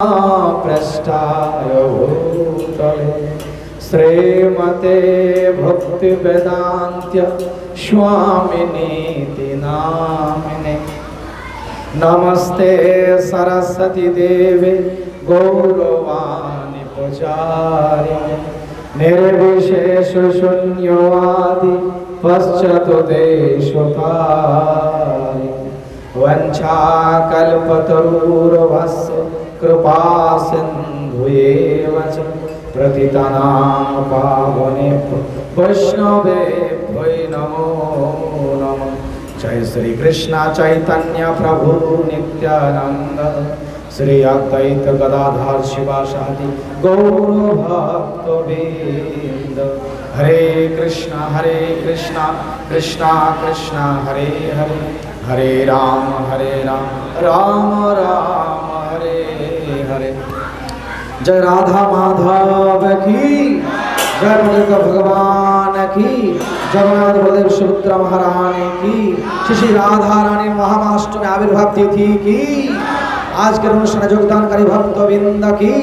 पृष्ठाय भूतले श्रीमते भक्तिवेदान्त्य स्वामिनीति नामिने नमस्ते सरस्वती देवे गौरवाणि पुजारिणे निर्विशेष शून्यवादि पश्चातु देशतारिणे वञ्चाकल्पतरुर्भस्य कृपा च प्रतितनां पावने वैष्णवे नमो नमः। जय श्री कृष्ण चैतन्य प्रभु नित्यानंद श्री अद्वैत गदाधर शिवासादि गौर भक्त हरे कृष्ण हरे कृष्ण कृष्ण कृष्ण, हरे हरे। हरे राम हरे राम राम राम। हरे जय राधा माधव की जय मुरुक भगवान की जगन्नाथ बलदेव सुभद्रा महारानी की श्री श्री राधा रानी महामाष्टमी आविर्भाव तिथि की आज के অনুষ্ঠানে যোগদানকারী ভক্তবৃন্দ কি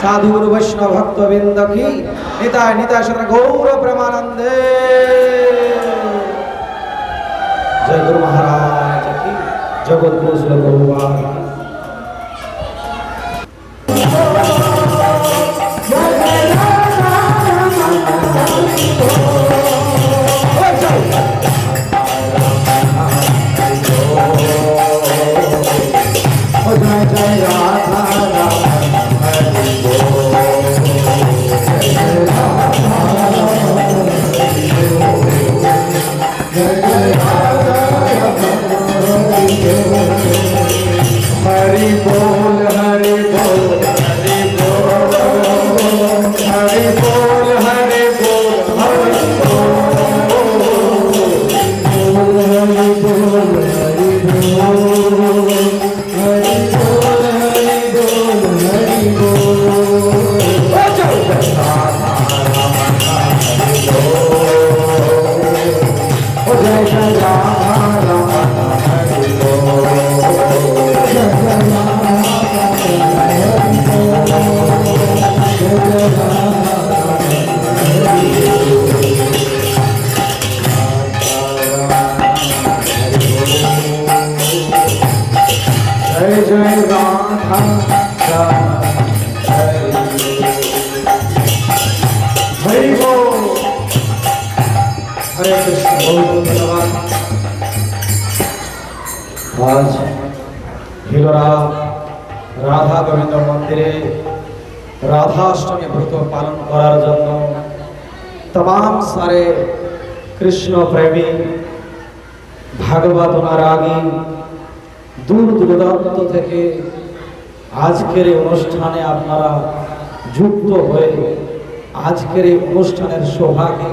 সাধু গুরু বৈষ্ণব ভক্তবৃন্দ কি নিতায় নিতায় সদা গৌর প্রেমানন্দে জয় গুরু মহারাজ কি জগৎ গুরু শ্রী সারে কৃষ্ণ প্রেমী, ভাগবত রাগী দূর দূরান্ত থেকে আজকের এই অনুষ্ঠানে আপনারা যুক্ত হয়ে আজকের এই অনুষ্ঠানের সৌভাগ্যে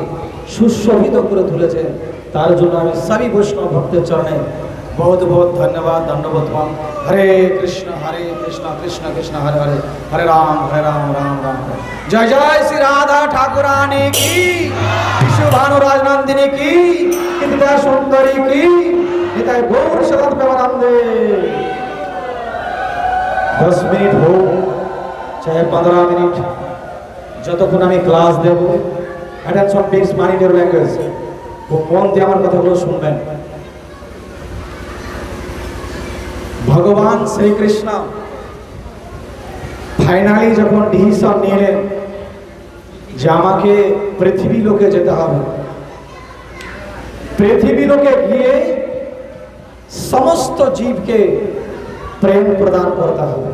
সুশোভিত করে তুলেছেন। তার জন্য আমি সাবি বৈষ্ণব ভক্তের চরণে बहुत बहुत धन्यवाद धन्यवाद माम हरे कृष्ण हरे कृष्ण कृष्ण कृष्ण हरे हरे हरे राम हरे राम राम राम जय जय श्री राधा ठाकुरानी की विश्व भानु राजनंदिनी की कितना सुंदरी की নিতাই গৌর সদন প্রেমানন্দে দশ মিনিট হোক চাহে পনেরো মিনিট যতক্ষণ আমি class Dev attention pics money your language মন দিয়ে আমার কথাগুলো শুনবেন ভগবান শ্রীকৃষ্ণ ফাইনালি যখন ডিসিশন নিলেন যে আমাকে পৃথিবী লোকে যেতে হবে পৃথিবী লোকে গিয়ে সমস্ত জীবকে প্রেম প্রদান করতে হবে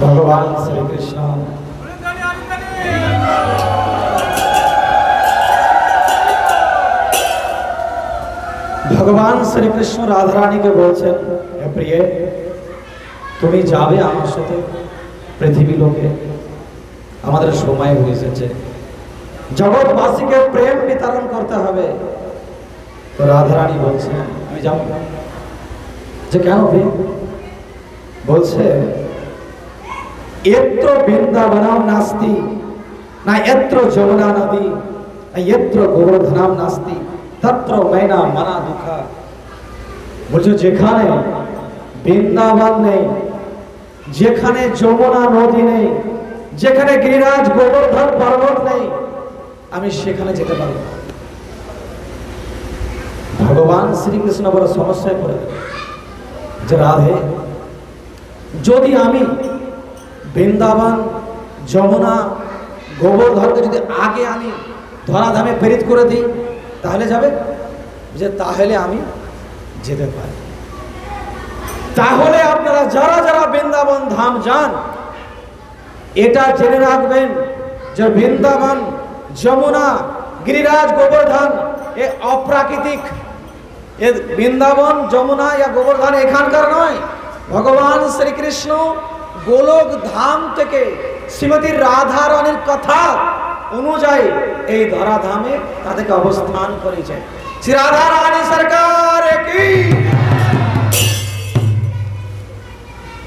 ভগবান শ্রীকৃষ্ণ ভগবান শ্রীকৃষ্ণ রাধারানীকে বলছেন, হে প্রিয়ে, তুমি যাবে আমার সাথে? পৃথিবী লোকে আমাদের সময় হয়ে এসেছে। জগৎবাসীকে প্রেম বিতরণ করতে হবে। তো রাধারানী বলছে, আমি যাব যে কেন প্রেম বলছে, এত্র বৃন্দাবনাম নাস্তি, না এত্র যমুনা নদী, না এত্র গোবর্ধনাম নাস্তি। তত্র मैना মনা দুঃখা বলছে যেখানে বৃন্দাবন নেই যেখানে যমুনা নদী নেই যেখানে গিরিরাজ গোবর্ধন পর্বত নেই আমি সেখানে যেতে পারব। ভগবান শ্রীকৃষ্ণ বড় সমস্যায় পড়ে। যে রাধে, যদি আমি বৃন্দাবন, যমুনা, গোবর্ধনকে যদি আগে আমি ধরাধামে প্রেরিত করে দিই তাহলে যাবে? যে তাহলে আমি যেতে পারি। তাহলে আপনারা যারা যারা বৃন্দাবন ধাম যান, এটা জেনে রাখবেন যে বৃন্দাবন, যমুনা, গিরিরাজ, গোবর্ধন, এ অপ্রাকৃতিক। এ বৃন্দাবন, যমুনা ইয়া গোবর্ধন এখানকার নয়। ভগবান শ্রীকৃষ্ণ গোলক ধাম থেকে শ্রীমতী রাধা রানীর কথা অনুযায়ী এই ধরাধামে তাদেরকে অবস্থান করেছে। শ্রী রাধা রানী সরকার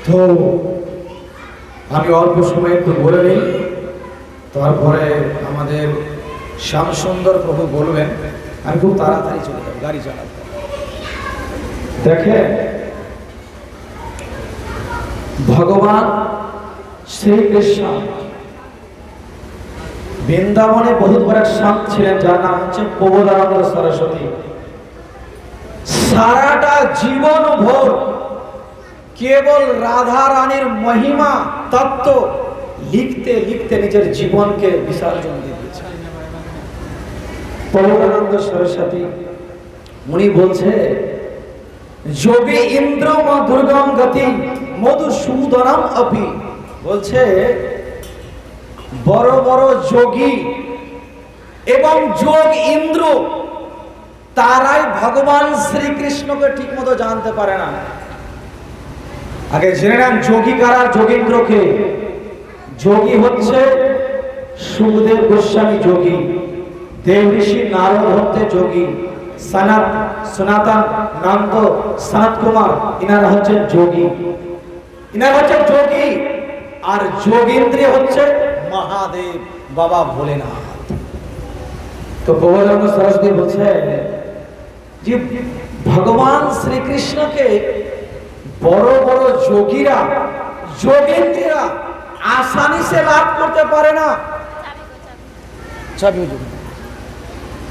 তো, আমি অল্প সময় একটু বলে নিই। তারপরে আমাদের শ্যামসুন্দর প্রভু বলবেন, আমি খুব তাড়াতাড়ি চলে যাব, গাড়ি চালাবো। দেখেন, ভগবান শ্রীকৃষ্ণ বৃন্দাবনে বহুত বড় এক সন্ত ছিলেন, যার নাম হচ্ছে প্রবোধানন্দ সরস্বতী। সারাটা জীবন ভোর কেবল রাধা রানীর মহিমা তত্ত্ব লিখতে লিখতে নিজের জীবনকে বিসর্জন দিয়ে দিয়েছে। প্রবোধানন্দ সরস্বতী উনি বলছে, যোগে ইন্দ্র দুর্গম গতি, মধুসূদনম অপি। বলছে বড় বড় যোগী এবং যোগ ইন্দ্র, তারাই ভগবান শ্রীকৃষ্ণকে ঠিক মতো জানতে পারে না। আগে জেনে নেন, যোগী কারা যোগীন্দ্রকে যোগী হচ্ছে সুখদেব গোস্বামী যোগী, দেব ঋষি নারদ হচ্ছে যোগী সনাত সনাতন নন্দ, সনাত কুমার, ইনারা হচ্ছেন যোগী। ইনারা হচ্ছেন যোগী, আর যোগীন্দ্রে হচ্ছে মহাদেব বাবা ভোলেনাথ। তো প্রবোধানন্দ সরস্বতী বলছে যে ভগবান শ্রীকৃষ্ণকে বড় বড় যোগীরা যোগেন্দ্রীরা আসানি সে লাভ করতে পারে না।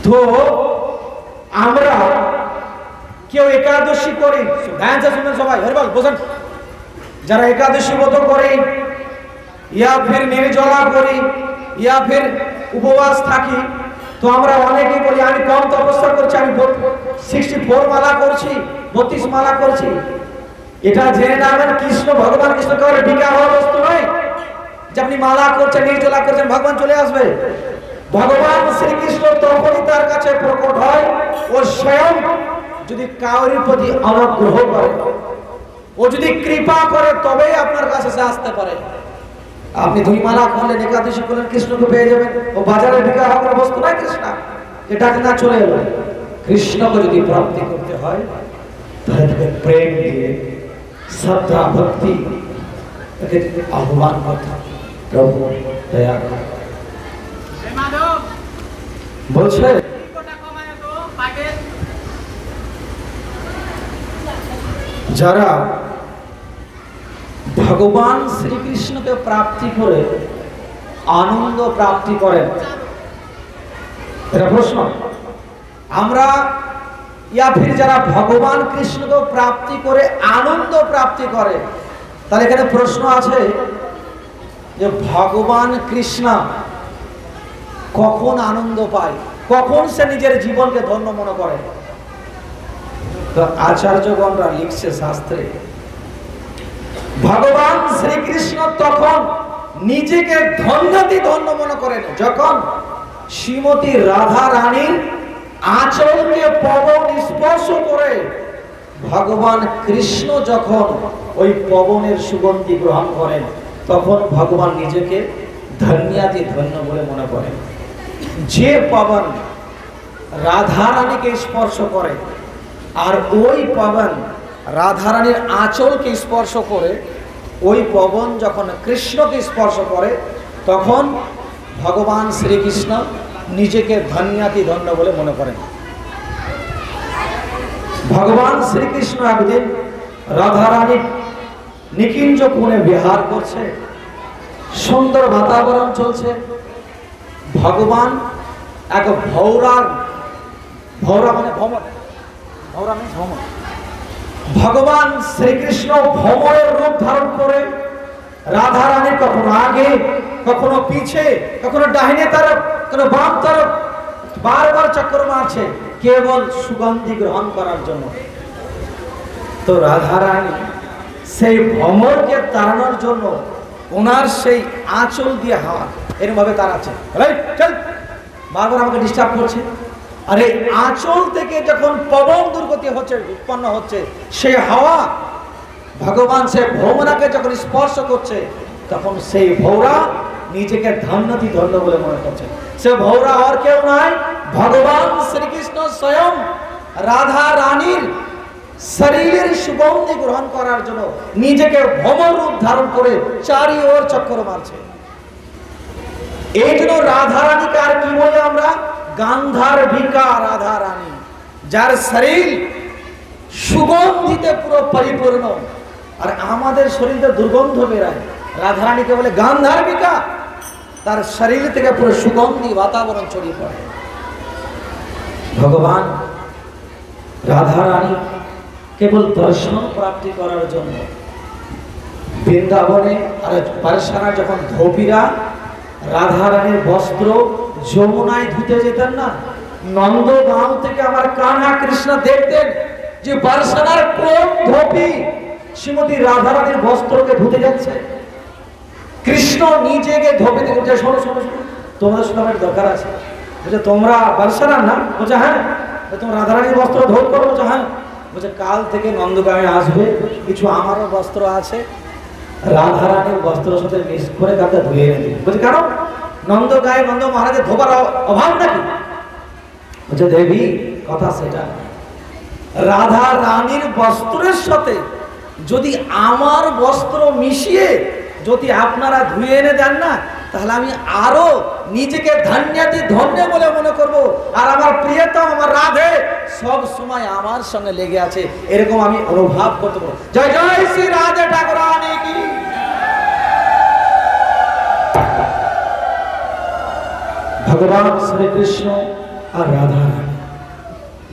তো আমরা কেউ একাদশী করি। সে শুনেন সবাই হরিবল বোঝেন যারা একাদশী মতো করে ইয়া ফের নির্জলা করি, ইয়া ফের উপবাস থাকি। তো আমরা অনেকেই বলি, আমি কম তপস্যা করছি, আমি সিক্সটি ফোর মালা করছি, বত্রিশ মালা করছি। এটা জেনে নেবেন, কৃষ্ণ ভগবান, কৃষ্ণ কারণে টিকা হওয়ার বস্তু নয়। যে আপনি মালা করছেন, নির্জলা করছেন, ভগবান চলে আসবে। ভগবান শ্রীকৃষ্ণ তখনই তার কাছে প্রকট হয় ও স্বয়ং যদি কাউরির প্রতি অনুগ্রহ করে, ও যদি কৃপা করে, তবেই আপনার কাছে সে আসতে পারে। আপনি দুই মালা করলেন একাদশী করলেন কৃষ্ণকে পেয়ে যাবেন। ও বাজারে বিকা হওয়ার বস্তু নয় কৃষ্ণ। এটা না চলে এলো। কৃষ্ণকে যদি প্রাপ্তি করতে হয়, তাহলে প্রেম দিয়ে শ্রদ্ধা, ভক্তি, তাকে আহ্বান করতে প্রভু, দয়া করো। বলছে, যারা ভগবান শ্রীকৃষ্ণকে প্রাপ্তি করে আনন্দ প্রাপ্তি করেন। এটা প্রশ্ন। আমরা ইয়া ফির যারা ভগবান কৃষ্ণকে প্রাপ্তি করে আনন্দ প্রাপ্তি করে, তাহলে এখানে প্রশ্ন আছে যে ভগবান কৃষ্ণ কখন আনন্দ পায়? কখন সে নিজের জীবনকে ধন্য মনে করে? তো আচার্যগণরা লিখছে শাস্ত্রে ভগবান শ্রীকৃষ্ণ তখন নিজেকে ধন্যতি ধন্য মনে করেন। যখন শ্রীমতী রাধা রানীর আচরণকে পবন স্পর্শ করে ভগবান কৃষ্ণ যখন ওই পবনের সুগন্ধি গ্রহণ করেন, তখন ভগবান নিজেকে ধন্যাতি ধন্য বলে মনে করেন। যে পবন রাধা রানীকে স্পর্শ করে, আর ওই পবন রাধারানীর আঁচলকে স্পর্শ করে, ওই পবন যখন কৃষ্ণকে স্পর্শ করে, তখন ভগবান শ্রীকৃষ্ণ নিজেকে ধন্যাতি ধন্য বলে মনে করেন। ভগবান শ্রীকৃষ্ণ একদিন রাধারানী নিকিঞ্জ কোণে বিহার করছে, সুন্দর বাতাবরণ চলছে। ভগবান এক ভৌরার ভৌরা মানে ভ্রমণ। ভৌরা মানে ভ্রমণ। ভগবান শ্রীকৃষ্ণ ভ্রমণের রূপ ধারণ করে রাধা রানী কখনো আগে, কখনো পিছে, কখনো ডাহিনে তরফ কখনো বাম তরফ বারবার চক্কর মারছে, কেবল সুগন্ধি গ্রহণ করার জন্য। তো রাধা রানী সেই ভ্রমরকে তাড়ানোর জন্য ওনার সেই আঁচল দিয়ে হাওয়া এরকম ভাবে তাড়াচ্ছে বারবার আমাকে ডিস্টার্ব করছে। আর এই আঁচল থেকে যখন পবন দুর্গতি হচ্ছে, উৎপন্ন হচ্ছে, সেই হাওয়া ভগবান সে ভৌমরাকে যখন স্পর্শ করছে, তখন সেই ভৌরা নিজেকে ধন্যতি ধন্য বলে মনে করছে। সে ভৌরা আর কেউ নয় ভগবান শ্রীকৃষ্ণ স্বয়ং রাধা রানীর শরীরের সুগন্ধি গ্রহণ করার জন্য নিজেকে ভ্রমর রূপ ধারণ করে চারি ওর চক্কর মারছে। এই জন্য রাধা রানীকে আর কি বলে আমরা? গান্ধার ভিকা রাধা রানী, যার শরীর সুগন্ধিতে পুরো পরিপূর্ণ। আর আমাদের শরীরে দুর্গন্ধ বেরায়। রাধা রানীকে বলে গান্ধার্বিকা তার শরীর থেকে পুরো সুগন্ধি বাতাবরণ ছড়িয়ে পড়ে। ভগবান রাধা রানী কেবল দর্শন প্রাপ্তি করার জন্য বৃন্দাবনে আর পারসানা যখন ধোপিরা, রাধা রানীর বস্ত্র যমুনায় ধুতে যেতেন না। নন্দগাঁও থেকে আমার কানা কৃষ্ণ দেখতেন যে বারসানার কোন ধোপি শ্রীমতী রাধারানীর বস্ত্রকে ধুতে যাচ্ছে। কৃষ্ণ নিজেকে ধোপে বলছে, শোনো শোনো তোমাদের সঙ্গে আমার দরকার আছে। বলছে, তোমরা বারসানার না? বলছে হ্যাঁ। তোমরা রাধারানীর বস্ত্র ধোপ করো। বলছে হ্যাঁ। বলছে, কাল থেকে নন্দগাঁয়ে আসবে। কিছু আমারও বস্ত্র আছে। রাধারানীর বস্ত্র সাথে মিক্স করে কাউকে ধুয়ে এনে দিবে বলছে কেন নন্দগাঁয়ে নন্দ মহারাজের ধোবার অভাব নাকি? বলছে, দেবী, কথা সেটা। রাধা রানীর বস্ত্রের সাথে যদি আমার বস্ত্র মিশিয়ে যদি আপনারা ধুয়ে এনে দেন না, তাহলে আমি আরও নিজেকে ধন্যাতি ধন্য বলে মনে করব। আর আমার প্রিয়তম, আমার রাধে, সব সময় আমার সঙ্গে লেগে আছে। এরকম আমি অনুভব করতে পারব। জয় জয় শ্রী রাধে ঠাকুর কি ভগবান শ্রীকৃষ্ণ আর রাধা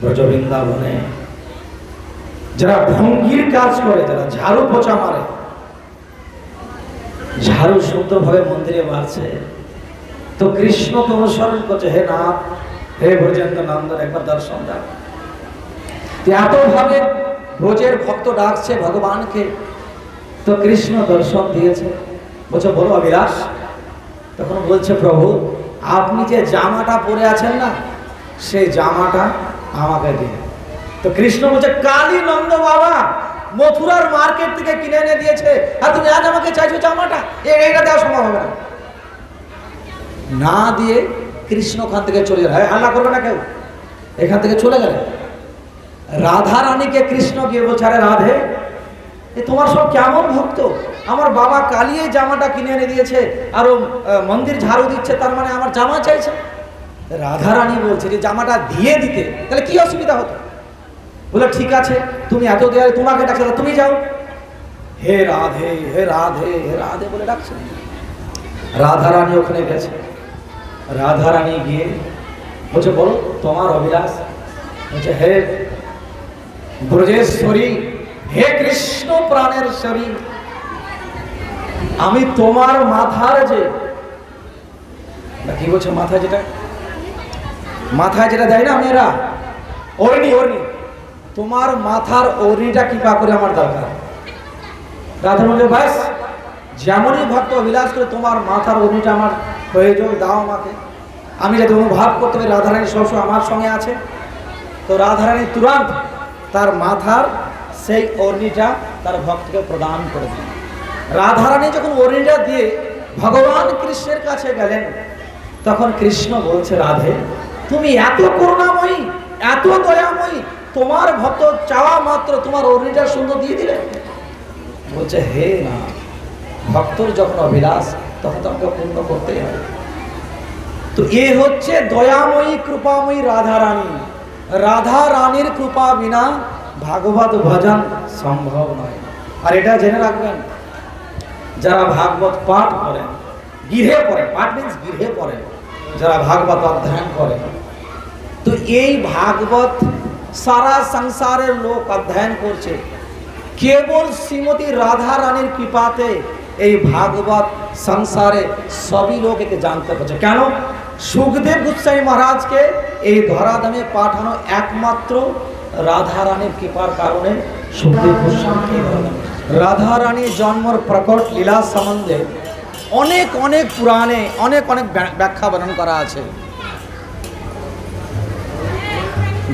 ব্রজ বৃন্দাবনে যারা ভঙ্গির কাজ করে, যারা ঝাড়ু পোচা মারে, ঝাড়ু সুন্দরভাবে মন্দিরে মারছে, তো কৃষ্ণকে অনুসরণ করছে, হে নাথ, হে ব্রজেন্দ্র নন্দন একবার দর্শন দাও। এতভাবে ব্রজের ভক্ত ডাকছে ভগবানকে, তো কৃষ্ণ দর্শন দিয়েছে। বলছে, বলো অবিলাস তখন বলছে, প্রভু আপনি যে জামাটা পরে আছেন না, সেই জামাটা আমাকে দিন। তো কৃষ্ণ বলছে, কালী নন্দ বাবা, মথুরার মার্কেট থেকে কিনে এনে দিয়েছে। আর তুমি আজ আমাকে চাইছো জামাটা এটা দেওয়া সম্ভব হবে না। না দিয়ে কৃষ্ণ ওখান থেকে চলে গেল হাল্লা করবে না কেউ? এখান থেকে চলে গেলে রাধা রানীকে কৃষ্ণ গিয়ে বলছে, আরে রাধে, এ তোমার সব কেমন ভক্ত? আমার বাবা কালী এই জামাটা কিনে এনে দিয়েছে আর মন্দির ঝাড়ু দিচ্ছে, তার মানে আমার জামা চাইছে। রাধা রানী বলছে যে জামাটা দিয়ে দিতে, তাহলে কি অসুবিধা হতো? বলে, ঠিক আছে, তুমি এত দেয়ালে তোমাকে ডাকছে তুমি যাও। হে রাধে হে রাধে হে রাধে বলে ডাকছে। রাধা রানী ওখানে গেছে। রাধা রানী গিয়ে বলছে, বলো, তোমার অভিলাষ? বলছে, হে ব্রজেশ্বরী, হে কৃষ্ণ প্রাণের শরীর আমি তোমার মাথার যে কি বলছে মাথায় যেটা? মাথায় যেটা দেয় না মেয়েরা? ওরনি ওরনি তোমার মাথার ওরনিটা কৃপা করে আমার দরকার। রাধা বলছে ব্যাস যেমনই ভক্ত অভিলাষ করে তোমার মাথার ওরনিটা আমার প্রয়োজন, দাও আমাকে। আমি যাতে অনুভব করতে পারি, রাধারানী সবসময় আমার সঙ্গে আছে। তো রাধারানী তুরন্ত তার মাথার সেই অর্নিটা তার ভক্তকে প্রদান করে দিল রাধারানী যখন অর্নিটা দিয়ে ভগবান কৃষ্ণের কাছে গেলেন, তখন কৃষ্ণ বলছে, রাধে, তুমি এত করুণাময়ী, এত দয়াময়ী, তোমার ভক্ত চাওয়া মাত্র তোমার অর্নিটা সুন্দর দিয়ে দিলে? বলছে, হে না, ভক্তর যখন অভিলাষ, তখন তো আমাকে পূর্ণ করতেই হবে। তো এ হচ্ছে দয়াময়ী, কৃপাময়ী রাধা রানী রাধা রানীর কৃপা বিনা ভাগবত ভজন সম্ভব নয়। আর এটা জেনে রাখবেন যারা ভাগবত পাঠ করেন গৃহে পড়ে, পাঠ মিন্স গৃহে পড়ে, যারা ভাগবত অধ্যয়ন করে। তো এই ভাগবত সারা সংসারের লোক অধ্যয়ন করছে। কেবল শ্রীমতী রাধা রানীর কৃপাতে এই ভাগবত সংসারে সবই লোক একে জানতে পারছে। কেন? সুখদেব গোস্বামী মহারাজকে এই ধরাধামে পাঠানো একমাত্র রাধা রানীর কৃপার কারণে সুখদেব গোস্বামীকে এই ধরাধামে রাধা রানীর জন্মর প্রকট লীলা সম্বন্ধে অনেক অনেক পুরাণে অনেক অনেক ব্য- ব্যাখ্যা বর্ণন করা আছে।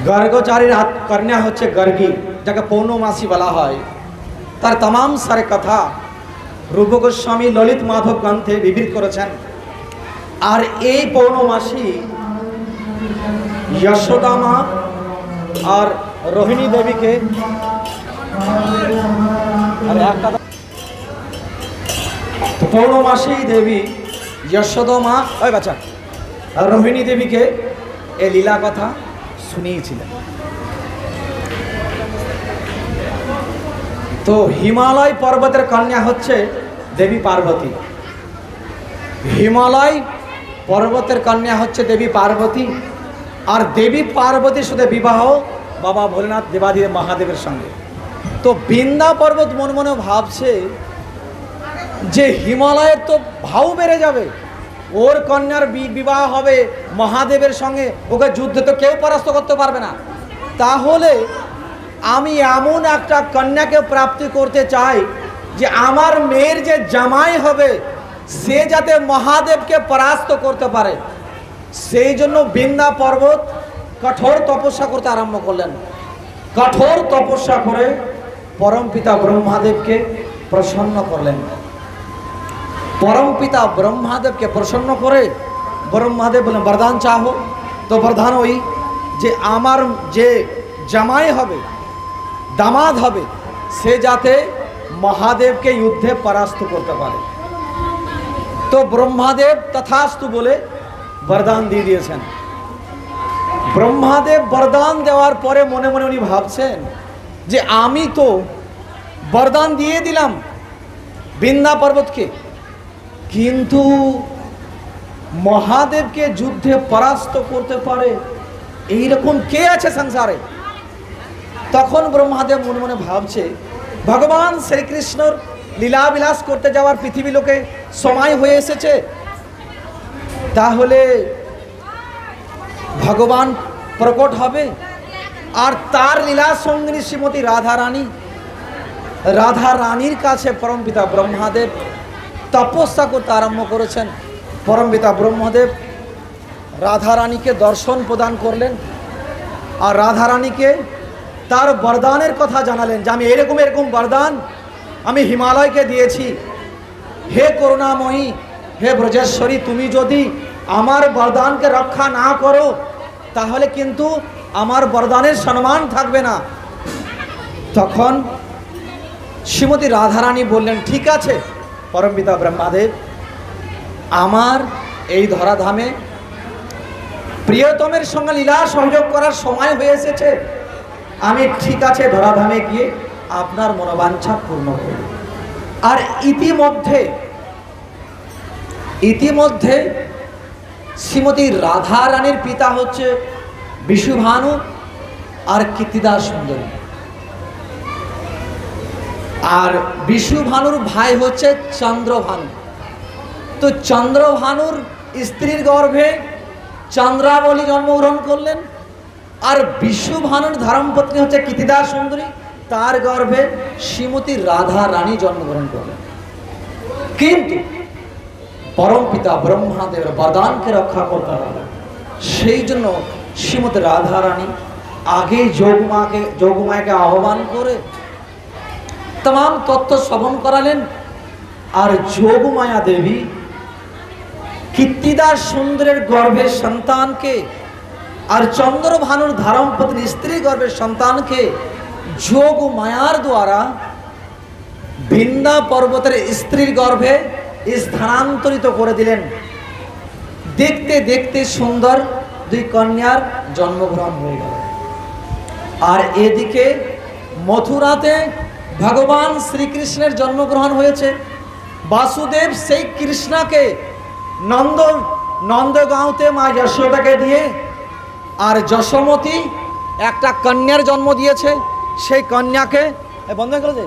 গর্গচারীর কন্যা হচ্ছে গর্গী, যাকে পৌর্ণমাসী বলা হয়। তার তাম সারে কথা রূপ গোস্বামী ললিত মাধব গ্রন্থে বিবৃত করেছেন। আর এই পৌর্ণমাসী যশোদামা আর রোহিণী দেবীকে আরে একটা দাও। তো পৌর্ণমাসী দেবী যশোদা মা ওই বাচ্চা রোহিণী দেবীকে এই লীলা কথা শুনিয়েছিলেন তো হিমালয় পর্বতের কন্যা হচ্ছে দেবী পার্বতী হিমালয় পর্বতের কন্যা হচ্ছে দেবী পার্বতী, আর দেবী পার্বতী শুধু বিবাহ বাবা ভোলেনাথ দেবাদেব মহাদেবের সঙ্গে তো বৃন্দা পর্বত মনে মনে ভাবছে যে হিমালয়ের তো ভাও বেড়ে যাবে। ওর কন্যার বিবাহ হবে মহাদেবের সঙ্গে। ওকে যুদ্ধে তো কেউ পরাস্ত করতে পারবে না। তাহলে আমি এমন একটা কন্যাকে প্রাপ্তি করতে চাই যে আমার মেয়ের যে জামাই হবে, সে যাতে মহাদেবকে পরাস্ত করতে পারে। সেই জন্য বৃন্দা পর্বত কঠোর তপস্যা করতে আরম্ভ করলেন। কঠোর তপস্যা করে পরমপিতা ব্রহ্মাদেবকে প্রসন্ন করলেন। পরম পিতা ব্রহ্মাদেবকে প্রসন্ন করে ব্রহ্মাদেব বলেন বরদান চাহো। তো বরদান ওই যে আমার যে জামাই হবে, দামাদ হবে, সে যাতে মহাদেবকে যুদ্ধে পরাস্ত করতে পারে। তো ব্রহ্মাদেব তথাস্তু বলে বরদান দিয়ে দিয়েছেন। ব্রহ্মাদেব বরদান দেওয়ার পরে মনে মনে উনি ভাবছেন যে আমি তো বরদান দিয়ে দিলাম বৃন্দা পর্বতকে। কিন্তু মহাদেবকে যুদ্ধে পরাস্ত করতে পারে, এইরকম কে আছে সংসারে? তখন ব্রহ্মাদেব মনে মনে ভাবছে, ভগবান শ্রীকৃষ্ণর লীলাবিলাস করতে যাওয়ার পৃথিবী লোকে সময় হয়ে এসেছে। তাহলে ভগবান প্রকট হবে? আর তার লীলা সঙ্গিনী শ্রীমতী রাধা রানী রাধা রানীর কাছে পরমপিতা ব্রহ্মাদেব তপস্যা করতে আরম্ভ করেছেন। পরমপিতা ব্রহ্মদেব রাধা রানীকে দর্শন প্রদান করলেন আর রাধা রানীকে তার বরদানের কথা জানালেন যে, আমি এরকম এরকম বরদান আমি হিমালয়কে দিয়েছি। হে করুণাময়ী, হে ব্রজেশ্বরী, তুমি যদি আমার বরদানকে রক্ষা না করো, তাহলে কিন্তু আমার বরদানের সম্মান থাকবে না। তখন শ্রীমতী রাধারানী বললেন, ঠিক আছে, পরমপিতা ব্রহ্মাদেব, আমার এই ধরাধামে প্রিয়তমের সঙ্গে লীলা সংযোগ করার সময় হয়ে এসেছে। আমি ঠিক আছে ধরাধামে গিয়ে আপনার মনোবাঞ্ছা পূর্ণ করব। আর ইতিমধ্যে ইতিমধ্যে শ্রীমতী রাধা রানীর পিতা হচ্ছে বিশুভানু আর কীর্তিদাস সুন্দরী। আর বিশুভানুর ভাই হচ্ছে চন্দ্রভানু তো চন্দ্রভানুর স্ত্রীর গর্ভে চন্দ্রাবলী জন্মগ্রহণ করলেন আর বিশ্বভানুর ধর্মপত্নী হচ্ছে কীর্তিদাস সুন্দরী। তার গর্ভে শ্রীমতী রাধা রানী জন্মগ্রহণ করলেন। কিন্তু পরম পিতা ব্রহ্মাদেবের বরদানকে রক্ষা করতে হবে। সেই জন্য শ্রীমতী রাধা রানী আগে যোগমাকে যোগমাকে আহ্বান করে তাম তত্ত্ব শ্রবণ করালেন। আর যোগমায়া দেবী কীর্তিদাস সুন্দরের গর্ভের সন্তানকে আর চন্দ্রভানুর ধারমপত্নী স্ত্রী গর্ভের সন্তানকে যোগ মায়ার দ্বারা বৃন্দা পর্বতের স্ত্রীর গর্ভে স্থানান্তরিত করে দিলেন। দেখতে দেখতে সুন্দর দুই কন্যার জন্মগ্রহণ হয়ে গেল। আর এদিকে মথুরাতে ভগবান শ্রীকৃষ্ণের জন্মগ্রহণ হয়েছে। বাসুদেব সেই কৃষ্ণাকে নন্দ, নন্দগাঁওতে মা যশোদাকে দিয়ে আর যশোমতী একটা কন্যার জন্ম দিয়েছে। সেই কন্যাকে বন্ধ যে?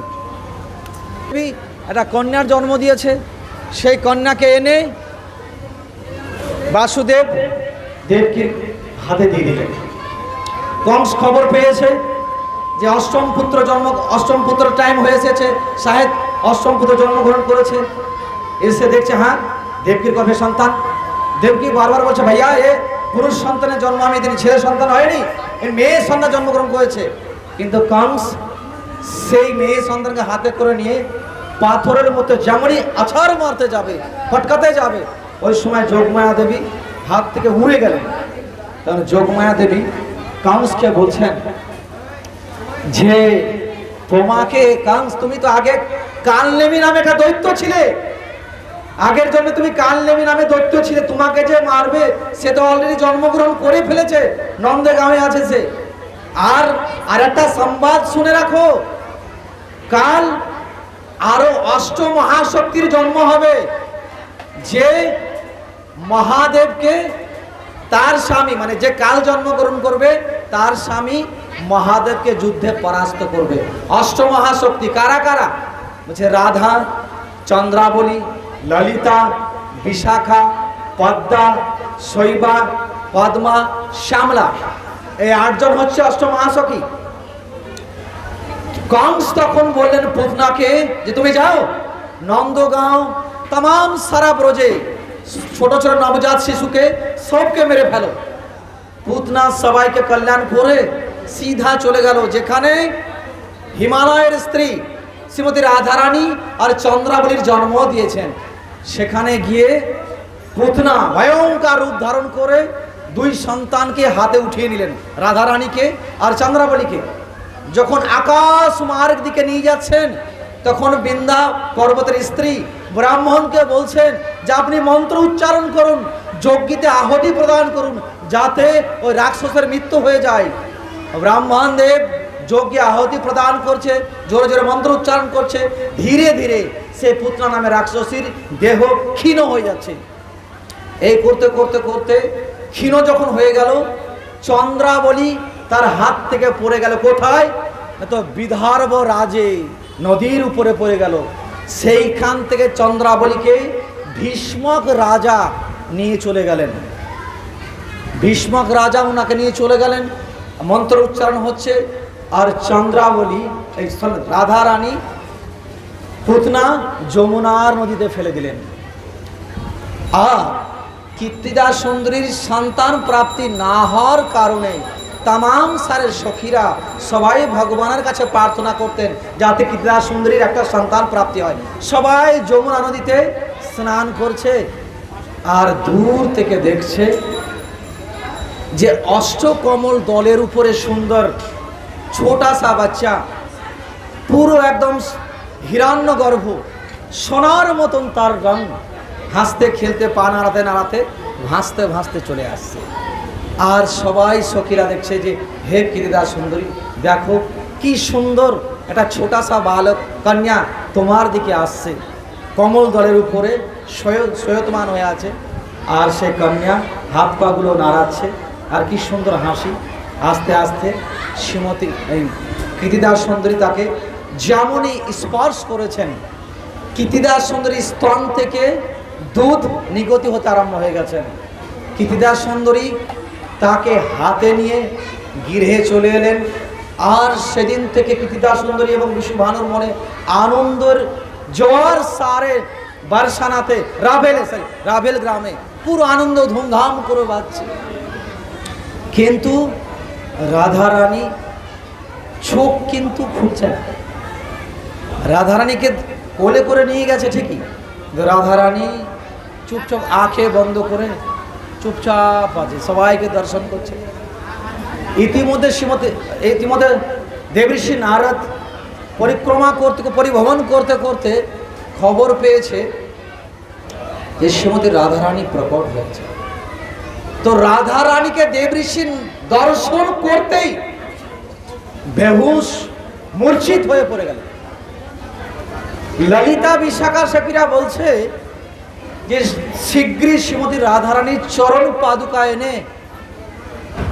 একটা কন্যার জন্ম দিয়েছে। সেই কন্যাকে এনে বাসুদেব দেবকে হাতে দিয়ে দিলেন। কংস খবর পেয়েছে যে অষ্টম পুত্র জন্ম, অষ্টম পুত্র টাইম হয়ে এসেছে। সাহেব অষ্টম পুত্র জন্মগ্রহণ করেছে। এসে দেখছে হ্যাঁ দেবকীর গর্ভে সন্তান। দেবকী বারবার বলছে, ভাইয়া, এ পুরুষ সন্তানের জন্ম আমি, তিনি ছেলে সন্তান হয়নি এর মেয়ে সন্তান জন্মগ্রহণ করেছে। কিন্তু কংস সেই মেয়ে সন্তানকে হাতে করে নিয়ে পাথরের মতো যেমনই আছাড় মারতে যাবে, ফটকাতে যাবে, ওই সময় যোগমায়া দেবী হাত থেকে উড়ে গেলেন তখন যোগমায়া দেবী কংসকে বলছেন, যে তোমাকে কাংস, তুমি তো আগে কালনেমি নামে একটা দৈত্য ছিলে। আগের জন্য তুমি কালনেমি নামে দৈত্য ছিলে। তোমাকে যে মারবে, সে তো অলরেডি জন্মগ্রহণ করে ফেলেছে। নন্দে নন্দগাঁওয়ে আছে সে। আর আর একটা সংবাদ শুনে রাখো, কাল আরও অষ্ট মহাশক্তির জন্ম হবে। যে মহাদেবকে তার স্বামী মানে যে কাল জন্মগ্রহণ করবে, তার স্বামী মহাদেবকে যুদ্ধে পরাস্ত করবে। অষ্টমহাশক্তি কারা কারা? বলছে রাধা, চন্দ্রাবলী, ললিতা, বিশাখা, পদ্মা, শৈবা, পদ্মা, শ্যামলা। এই আটজন হচ্ছে অষ্টমহাশক্তি। কংস তখন বললেন, পুতনাকে যে তুমি যাও, নন্দগাঁও তাম সারা ব্রজে ছোট ছোট নবজাত শিশুকে সবকে মেরে ফেলো। পুতনা সবাইকে কল্যাণ করে সিধা চলে গেল, যেখানে হিমালয়ের স্ত্রী শ্রীমতী রাধারানী আর চন্দ্রাবলীর জন্ম দিয়েছেন। সেখানে গিয়ে পুতনা ভয়ঙ্কর রূপ ধারণ করে দুই সন্তানকে হাতে উঠিয়ে নিলেন, রাধারানীকে আর চন্দ্রাবলীকে। যখন আকাশ মার্গ দিকে নিয়ে যাচ্ছেন, তখন বৃন্দা পর্বতের স্ত্রী ব্রাহ্মণকে বলছেন যে আপনি মন্ত্র উচ্চারণ করুন, যজ্ঞিতে আহতি প্রদান করুন, যাতে ওই রাক্ষসের মৃত্যু হয়ে যায়। ব্রাহ্মণ দেব যজ্ঞে আহতি প্রদান করছে, জোরে জোরে মন্ত্র উচ্চারণ করছে। ধীরে ধীরে সে পুত্রা নামে রাক্ষসীর দেহ ক্ষীণ হয়ে যাচ্ছে। এই করতে করতে করতে ক্ষীণ যখন হয়ে গেল, চন্দ্রাবলী তার হাত থেকে পড়ে গেল কোথায়? তো বিদর্ভ রাজে, নদীর উপরে পড়ে গেল। সেইখান থেকে চন্দ্রাবলীকে ভীষ্মক রাজা নিয়ে চলে গেলেন। ভীষ্মক রাজা ওনাকে নিয়ে চলে গেলেন। মন্ত্র উচ্চারণ হচ্ছে, আর চন্দ্রাবলী, এই রাধা রানী পুতনা যমুনার নদীতে ফেলে দিলেন। আর কীর্তিদা সুন্দরীর সন্তান প্রাপ্তি না হওয়ার কারণে তাম সারের সখীরা সবাই ভগবানের কাছে প্রার্থনা করতেন যাতে কীর্তিদা সুন্দরীর একটা সন্তান প্রাপ্তি হয়। সবাই যমুনা নদীতে স্নান করছে আর দূর থেকে দেখছে যে অষ্টকমল দলের উপরে সুন্দর ছোটা সা বাচ্চা, পুরো একদম হিরণ্য গর্ভ, সোনার মতন তার রং, হাসতে, খেলতে, পা নাড়াতে নাড়াতে, ভাসতে ভাসতে চলে আসছে। আর সবাই সখীরা দেখছে যে, হে কিরিদা সুন্দরী, দেখো কি সুন্দর একটা ছোটা সা বালক কন্যা তোমার দিকে আসছে। কমল দলের উপরে সৈয়তমান হয়ে আছে। আর সে কন্যা হাত পাগুলো নাড়াচ্ছে, আর কি সুন্দর হাসি। আস্তে আস্তে শ্রীমতী, এই কৃতিদাস সুন্দরী তাকে যেমনই স্পর্শ করেছেন কৃতিদাস সুন্দরী স্তন থেকে দুধ নিগতি হতে আরম্ভ হয়ে গেছেন। কৃতিদাস সুন্দরী তাকে হাতে নিয়ে গৃহে চলে এলেন। আর সেদিন থেকে কৃতিদাস সুন্দরী এবং বিশ্বভানুর মনে আনন্দের জোয়ার সারে বারসানাতে রাভেলে রাভেল গ্রামে। পুরো আনন্দ ধুমধাম করে বাজছে। কিন্তু রাধারানী চোখ কিন্তু খুলছে না। রাধারানীকে কোলে করে নিয়ে গেছে ঠিকই। রাধারানী চুপচাপ আঁখে বন্ধ করে চুপচাপ আছে, সবাইকে দর্শন করছে। ইতিমধ্যে শ্রীমতী, ইতিমধ্যে দেবঋষি নারদ পরিক্রমা করতে, পরিভ্রমণ করতে করতে খবর পেয়েছে যে শ্রীমতী রাধারানী প্রকট হয়েছে। তো রাধারানীকে দেবঋষি দর্শন করতেই বেহুশ, মূর্ছিত হয়ে পড়ে গেল। ললিতা বিশাখা সখীরা বলছে যে শীঘ্রই শ্রীমতী রাধারানীর চরণ পাদুকা এনে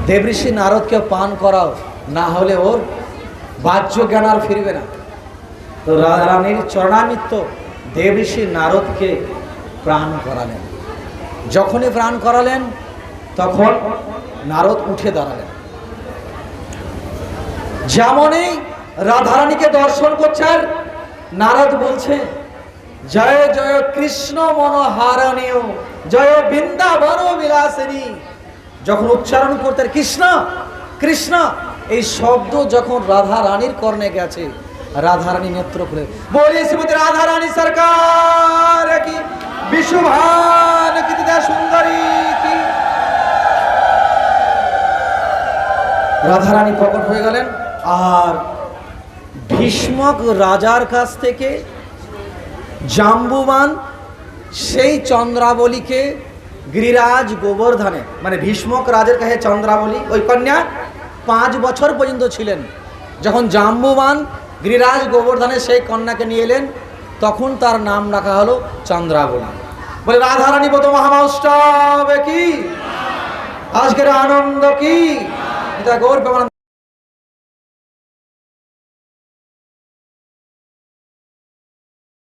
দেবঋষি নারদকে পান করাও, না হলে ওর বাহ্য জ্ঞান আর ফিরবে না। তো রাধারানীর চরণামিত্ত দেবঋষি নারদকে প্রাণ করালেন। যখনই প্রাণ করালেন, তখন নারদ উঠে দাঁড়ালেন। যেমনই রাধারানীকে দর্শন করছেন, নারদ বলছে জয় জয় কৃষ্ণ মনোহারণীয়, জয় বৃন্দাবন বিলাসিনী। যখন উচ্চারণ করতেন কৃষ্ণ কৃষ্ণ, এই শব্দ যখন রাধা রানীর কর্ণে গেছে রাধা রানী নেত্র খুলে, বলি শ্রীমতী রাধা রানী সরকার, কি বিশুভান দিদা সুন্দরী, কি? রাধারানী প্রকট হয়ে গেলেন, আর ভীষ্মক রাজার কাছ থেকে জাম্বুবান সেই চন্দ্রাবলীকে গিরিরাজ গোবর্ধনে মানে ভীষ্মক রাজের কাছে চন্দ্রাবলী, ওই কন্যা পাঁচ বছর পর্যন্ত ছিলেন। যখন জাম্বুবান গিরিরাজ গোবর্ধনে সেই কন্যাকে নিয়ে এলেন, তখন তার নাম রাখা হলো চন্দ্রাবলী। বলে, রাধারানী বত মহামৌষ্ঠব কি? আজকের আনন্দ কি? এটা গৌর